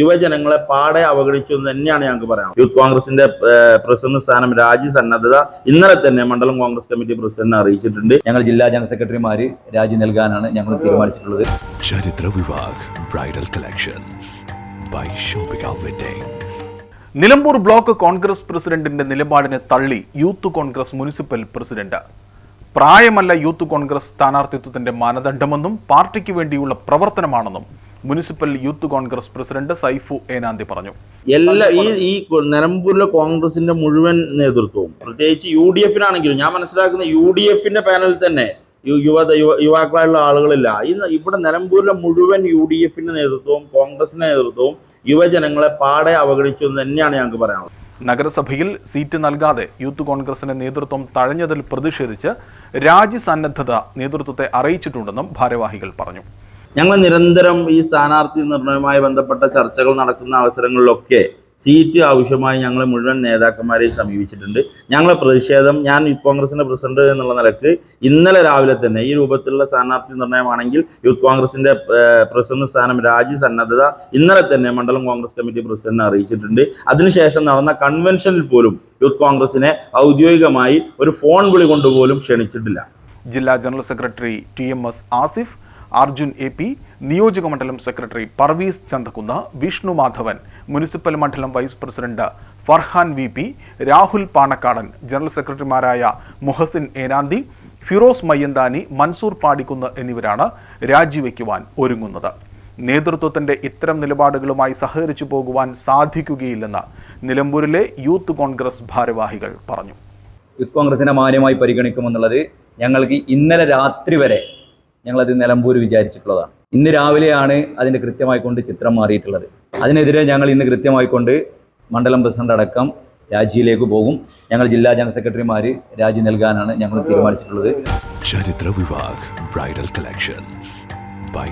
യുവജനങ്ങളെ പാടെ അവഗണിച്ചു എന്ന് തന്നെയാണ് ഞങ്ങൾക്ക് പറയാം യൂത്ത് കോൺഗ്രസിന്റെ പ്രസിഡന്റ് സ്ഥാനം രാജി സന്നദ്ധത ഇന്നലെ തന്നെ മണ്ഡലം കോൺഗ്രസ് കമ്മിറ്റി പ്രസിഡന്റിനെ അറിയിച്ചിട്ടുണ്ട്. ഞങ്ങൾ ജില്ലാ ജനറൽ സെക്രട്ടറിമാര് രാജി നൽകാനാണ് ഞങ്ങൾ തീരുമാനിച്ചിട്ടുള്ളത്. Charitra Vivah bridal collections by Nilambur block Congress പ്രസിഡന്റിന്റെ നിലപാടിനെ തള്ളി യൂത്ത് കോൺഗ്രസ് മുനിസിപ്പൽ പ്രസിഡന്റ്. പ്രായമല്ല യൂത്ത് കോൺഗ്രസ് സ്ഥാനാർത്ഥിത്വത്തിന്റെ മാനദണ്ഡമെന്നും പാർട്ടിക്ക് വേണ്ടിയുള്ള പ്രവർത്തനമാണെന്നും municipal youth Congress president Saifu Enanthi പറഞ്ഞു. എല്ലാ ഈ ഈ നിലമ്പൂരിലെ കോൺഗ്രസിന്റെ മുഴുവൻ നേതൃത്വവും പ്രത്യേകിച്ച് യു ഡി എഫിനാണെങ്കിലും ഞാൻ മനസ്സിലാക്കുന്ന യു ഡി എഫിന്റെ പാനലിൽ തന്നെ യുവ യുവാക്കളായുള്ള ആളുകളില്ല. ഇന്ന് ഇവിടെ നിലമ്പൂരിലെ മുഴുവൻ യു ഡി എഫിന്റെ നേതൃത്വവും കോൺഗ്രസിന്റെ നേതൃത്വവും യുവജനങ്ങളെ പാടെ അവഗണിച്ചു എന്ന് തന്നെയാണ് ഞങ്ങൾക്ക് പറയാനുള്ളത്. നഗരസഭയിൽ സീറ്റ് നൽകാതെ യൂത്ത് കോൺഗ്രസിന്റെ നേതൃത്വം തഴഞ്ഞതിൽ പ്രതിഷേധിച്ച് രാജ്യസന്നദ്ധത നേതൃത്വത്തെ അറിയിച്ചിട്ടുണ്ടെന്നും ഭാരവാഹികൾ പറഞ്ഞു. ഞങ്ങൾ നിരന്തരം ഈ സ്ഥാനാർത്ഥി നിർണയവുമായി ബന്ധപ്പെട്ട ചർച്ചകൾ നടക്കുന്ന അവസരങ്ങളിലൊക്കെ സീറ്റ് ആവശ്യമായി ഞങ്ങൾ മുഴുവൻ നേതാക്കന്മാരെയും സമീപിച്ചിട്ടുണ്ട്. ഞങ്ങളെ പ്രതിഷേധം ഞാൻ യൂത്ത് കോൺഗ്രസിന്റെ പ്രസിഡന്റ് എന്നുള്ള നിലയ്ക്ക് ഇന്നലെ രാവിലെ തന്നെ ഈ രൂപത്തിലുള്ള സ്ഥാനാർത്ഥി നിർണയമാണെങ്കിൽ യൂത്ത് കോൺഗ്രസിന്റെ പ്രസിഡന്റ് സ്ഥാനം രാജി സന്നദ്ധത ഇന്നലെ തന്നെ മണ്ഡലം കോൺഗ്രസ് കമ്മിറ്റി പ്രസിഡന്റിനെ അറിയിച്ചിട്ടുണ്ട്. അതിനുശേഷം നടന്ന കൺവെൻഷനിൽ പോലും യൂത്ത് കോൺഗ്രസിനെ ഔദ്യോഗികമായി ഒരു ഫോൺ വിളി കൊണ്ടുപോലും ക്ഷണിച്ചിട്ടില്ല. ജില്ലാ general secretary T M S Asif Arjun A P നിയോജക മണ്ഡലം സെക്രട്ടറി പർവീസ് ചന്തകുന്ന വിഷ്ണു മാധവൻ മുനിസിപ്പൽ മണ്ഡലം vice president Farhan V P Rahul Panakkadan general സെക്രട്ടറിമാരായ മുഹസിൻ ഏനാന്തി ഫിറോസ് മയ്യന്താനി മൻസൂർ പാടിക്കുന്ന് എന്നിവരാണ് രാജിവെക്കുവാൻ ഒരുങ്ങുന്നത്. നേതൃത്വത്തിന്റെ ഇത്തരം നിലപാടുകളുമായി സഹകരിച്ചു പോകുവാൻ സാധിക്കുകയില്ലെന്ന് നിലമ്പൂരിലെ യൂത്ത് കോൺഗ്രസ് ഭാരവാഹികൾ പറഞ്ഞു. യൂത്ത് കോൺഗ്രസിനെ മാന്യമായി പരിഗണിക്കുമെന്നുള്ളത് ഞങ്ങൾക്ക് ഇന്നലെ രാത്രി വരെ ഞങ്ങളത് നിലമ്പൂർ വിചാരിച്ചിട്ടുള്ളതാണ് ഇന്ന് രാവിലെയാണ് അതിന്റെ കൃത്യമായി കൊണ്ട് ചിത്രം മാറിയിട്ടുള്ളത്. അതിനെതിരെ ഞങ്ങൾ ഇന്ന് കൃത്യമായി കൊണ്ട് മണ്ഡലം പ്രസിഡന്റ് അടക്കം രാജിയിലേക്ക് പോകും. ഞങ്ങൾ ജില്ലാ ജനറൽ സെക്രട്ടറിമാർ രാജി നൽകാനാണ് ഞങ്ങൾ തീരുമാനിച്ചിട്ടുള്ളത്. Bridal collections by